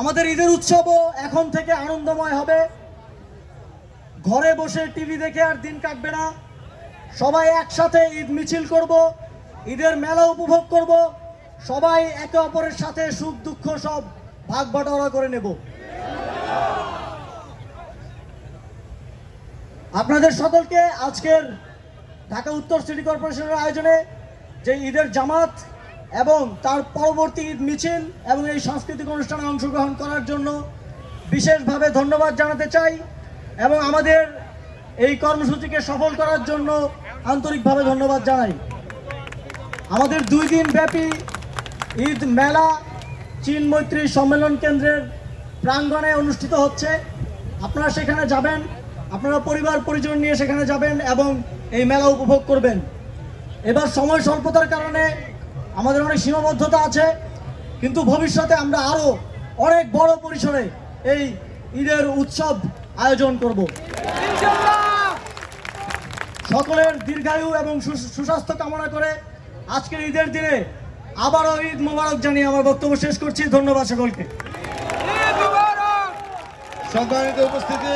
আমাদের ঈদের উৎসবও এখন থেকে আনন্দময় হবে। ঘরে বসে টিভি দেখে আর দিন কাটবে না। সবাই একসাথে ঈদ মিছিল করব, ঈদের মেলা উপভোগ করব, সবাই একে অপরের সাথে সুখ, দুঃখ সব ভাগ বাটোয়ারা করে নেব। আপনাদের সকলকে আজকের ঢাকা উত্তর সিটি কর্পোরেশনের আয়োজনে যে ঈদের জামাত এবং তার পরবর্তী মিছিল এবং এই সাংস্কৃতিক অনুষ্ঠানে অংশগ্রহণ করার জন্য বিশেষভাবে ধন্যবাদ জানাতে চাই এবং আমাদের এই কর্মসূচিকে সফল করার জন্য আন্তরিকভাবে ধন্যবাদ জানাই। আমাদের দুই দিন ব্যাপী ঈদ মেলা চীন মৈত্রী সম্মেলন কেন্দ্রের প্রাঙ্গণে অনুষ্ঠিত হচ্ছে। আপনারা সেখানে যাবেন, আপনারা পরিবার পরিজন নিয়ে সেখানে যাবেন এবং এই মেলা উপভোগ করবেন। এবার সময় স্বল্পতার কারণে আমাদের অনেক সীমাবদ্ধতা আছে কিন্তু ভবিষ্যতে আমরা আরও অনেক বড় পরিসরে এই ঈদের উৎসব আয়োজন করব। সকলের দীর্ঘায়ু এবং সু- সুস্বাস্থ্য কামনা করে আজকের ঈদের দিনে আবারও ঈদ মোবারক জানিয়ে আমার বক্তব্য শেষ করছি। ধন্যবাদ সকলকে। সম্মানিত উপস্থিতি